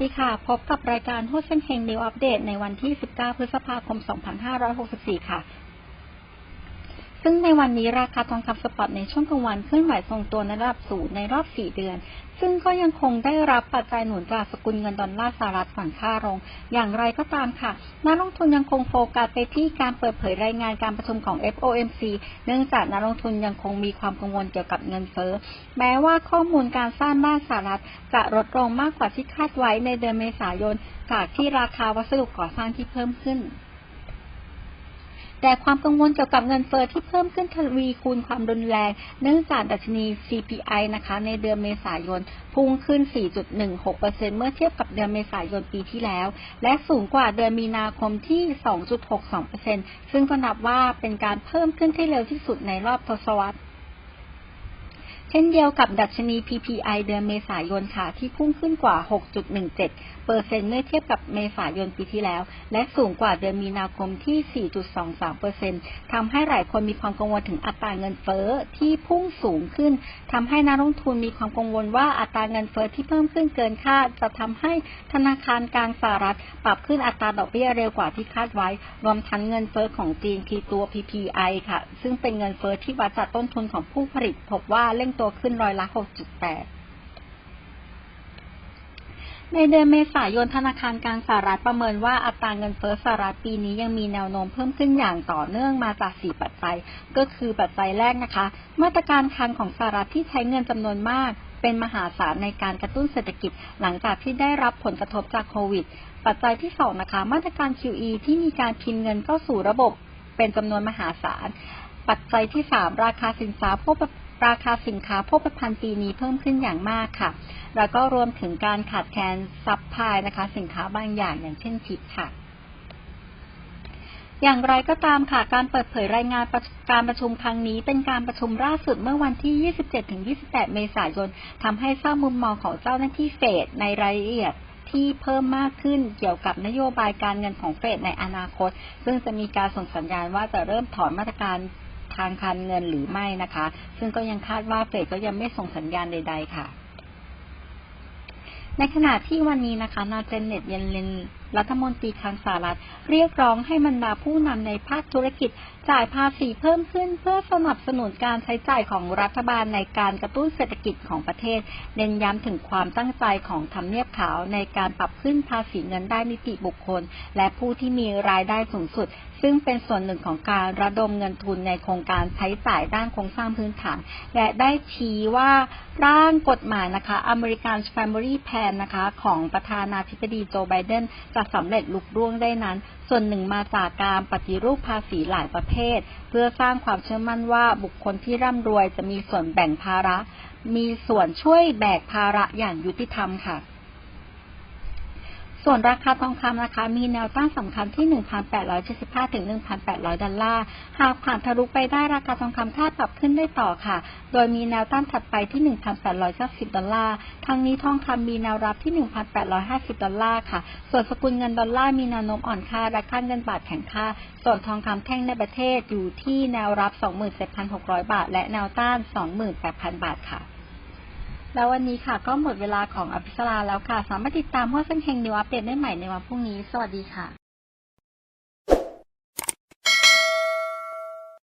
ดีค่ะ พบกับรายการหุ้นเส้นเฮงนิวอัปเดตในวันที่ 19 พฤษภาคม 2564 ค่ะ ซึ่งในวันนี้ราคาทองคำสปอตในช่วงกลางวันเคลื่อนไหวทรงตัวในระดับสูงในรอบ 4 เดือน ซึ่งก็ยังคงได้รับปัจจัยหนุนจากสกุลเงินดอลลาร์สหรัฐผ่อนค่าลง อย่างไรก็ตามค่ะ นักลงทุนยังคงโฟกัสไปที่การเปิดเผยรายงานการประชุมของ FOMC เนื่องจากนักลงทุนยังคงมีความกังวลเกี่ยวกับเงินเฟ้อ แม้ว่าข้อมูลการสร้างบ้านสหรัฐจะลดลงมากกว่าที่คาดไว้ในเดือนเมษายน จากที่ราคาวัสดุก่อสร้างที่เพิ่มขึ้น แต่ความกังวลเกี่ยวกับเงินเฟ้อที่เพิ่มขึ้นทวีคูณความรุนแรง เนื่องจากดัชนี CPI นะคะ ในเดือนเมษายน พุ่งขึ้น 4.16%เมื่อเทียบกับเดือนเมษายนปีที่แล้ว และสูงกว่าเดือนมีนาคมที่ 2.62%ซึ่งก็นับว่าเป็นการเพิ่มขึ้นที่เร็วที่สุดในรอบทศวรรษ เช่นเดียวกับดัชนี PPI เดือนเมษายนค่ะ ที่พุ่งขึ้นกว่า 6.17 เปอร์เซ็นต์เมื่อเทียบกับเมษายนปีที่แล้ว และสูงกว่าเดือนมีนาคมที่ 4.23 เปอร์เซ็นต์ทำให้หลายคนมีความกังวลถึงอัตราเงินเฟ้อที่พุ่งสูงขึ้น ทำให้นักลงทุนมีความกังวลว่าอัตราเงินเฟ้อที่เพิ่มขึ้นเกินคาด จะทำให้ธนาคารกลางสหรัฐ ปรับขึ้นอัตราดอกเบี้ยเร็วกว่าที่คาดไว้ รวมทั้งเงินเฟ้อของจีนคือตัว PPI ค่ะ ซึ่งเป็นเงินเฟ้อที่วัดจากต้นทุนของผู้ผลิตพบว่าเร่งตัวขึ้นร้อยละ 6.8 ในเดือนเมษายนธนาคารกลางสหรัฐประเมินว่าอัตราเงินเฟ้อสหรัฐปีนี้ยังมีแนวโน้มเพิ่มขึ้นอย่างต่อเนื่องมาจาก 4 ปัจจัย ก็คือปัจจัยแรกนะคะ มาตรการคลังของสหรัฐที่ใช้เงินจำนวนมากเป็นมหาศาลในการกระตุ้นเศรษฐกิจ หลังจากที่ได้รับผลกระทบจากโควิด ปัจจัยที่สองนะคะ มาตรการ QE ที่มีการพิมพ์เงินเข้าสู่ระบบเป็นจำนวนมหาศาล ปัจจัยที่สามราคาสินค้าพวก ราคาสินค้าโภคภัณฑ์ปีนี้เพิ่มขึ้นอย่างมากค่ะ แล้วก็รวมถึงการขาดแคลนซัพพลายนะคะ สินค้าบางอย่างอย่างเช่นชิปค่ะ อย่างไรก็ตามค่ะ การเปิดเผยรายงานการประชุมครั้งนี้ เป็นการประชุมล่าสุดเมื่อวันที่ 27-28 เมษายนทำให้ทราบมุมมองของเจ้าหน้าที่เฟดในรายละเอียดที่เพิ่มมากขึ้นเกี่ยวกับนโยบายการเงินของเฟดในอนาคต ซึ่งจะมีการส่งสัญญาณว่าจะเริ่มถอนมาตรการ ทางการเงินหรือไม่นะคะ ซึ่งก็ยังคาดว่าเฟดก็ยังไม่ส่งสัญญาณใด ๆ ค่ะ ในขณะที่วันนี้นะคะนาเจนเน็ตเยนเลน รัฐมนตรีคลังสหรัฐ เรียกร้องให้บรรดาผู้นำในภาคธุรกิจจ่ายภาษีเพิ่มขึ้นเพื่อสนับสนุนการใช้จ่ายของรัฐบาลในการกระตุ้นเศรษฐกิจของประเทศ เน้นย้ำถึงความตั้งใจของทำเนียบขาวในการปรับขึ้นภาษีเงินได้นิติบุคคล และผู้ที่มีรายได้สูงสุด ซึ่งเป็นส่วนหนึ่งของการระดมเงินทุนในโครงการใช้จ่ายด้านโครงสร้างพื้นฐาน และได้ชี้ว่าร่างกฎหมายนะคะ American Family Plan นะคะ ของประธานาธิบดีโจไบเดนจะสำเร็จลุกร่วงได้นั้น ส่วนหนึ่งมาจากการปฏิรูปภาษีหลายประเภท เพื่อสร้างความเชื่อมั่นว่าบุคคลที่ร่ำรวยจะมีส่วนแบ่งภาระ มีส่วนช่วยแบกภาระอย่างยุติธรรมค่ะ ส่วนราคาทองคำนะคะ มีแนวต้านสำคัญที่ 1,875 ถึง 1,800 ดอลลาร์ หากผ่านทะลุไปได้ราคาทองคำคาดปรับขึ้นได้ต่อค่ะ โดยมีแนวต้านถัดไปที่ 1,890 ดอลลาร์ทางนี้ทองคำมีแนวรับที่ 1,850 ดอลลาร์ค่ะ ส่วนสกุลเงินดอลลาร์มีแนวโน้มอ่อนค่าและค่าเงินบาทแข็งค่า ส่วนทองคำแท่งในประเทศอยู่ที่แนวรับ 27,600 บาท และแนวต้าน 28,000 บาทค่ะ แล้ววันนี้ค่ะก็หมดเวลาของอภิสราแล้วค่ะ สามารถติดตามหัวเส้นเฮงนิวอัปเดตได้ใหม่ในวันพรุ่งนี้ สวัสดีค่ะ